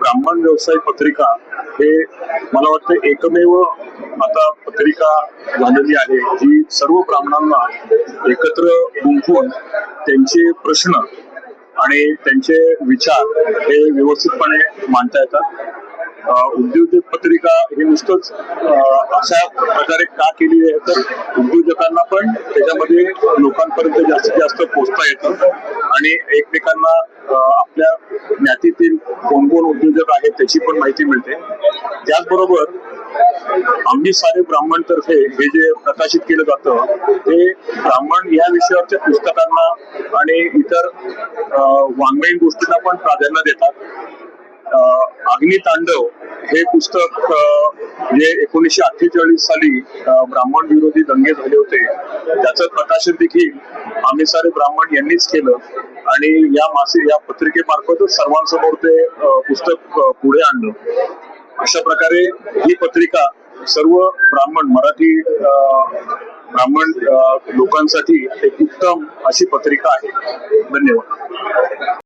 ब्राह्मण व्यवसाय पत्रिका हे मला वाटतं एकमेव आता पत्रिका झालेली आहे. जी सर्व ब्राह्मणांना एकत्र गुंफून त्यांचे प्रश्न आणि त्यांचे विचार हे व्यवस्थितपणे मांडता येतात. उद्योजक पत्रिका हे नुसतंच अशा प्रकारे का केली आहे तर उद्योजकांना पण त्याच्यामध्ये लोकांपर्यंत जास्तीत जास्त पोचता येतं आणि एकमेकांना आपल्या कोण कोण उद्योजक आहेत त्याची पण माहिती मिळते. त्याचबरोबर आम्ही सारे ब्राह्मण तर्फे हे जे प्रकाशित केलं जातं ते ब्राह्मण या विषयावरच्या पुस्तकांना आणि इतर वाङ्मयीन गोष्टींना पण प्राधान्य देतात. अग्नितांडव हे पुस्तक जे एकोणीसशे अठ्ठेचाळीस साली ब्राह्मण विरोधी दंगे झाले होते त्याचं प्रकाशन देखील आम्ही सारे ब्राह्मण यांनीच केलं. आणि या मासिक या पत्रिकेमार्फतच सर्वांसमोर ते पुस्तक पुढे आणलं. अशा प्रकारे ही पत्रिका सर्व ब्राह्मण मराठी अं, ब्राह्मण लोकांसाठी एक उत्तम अशी पत्रिका आहे. धन्यवाद.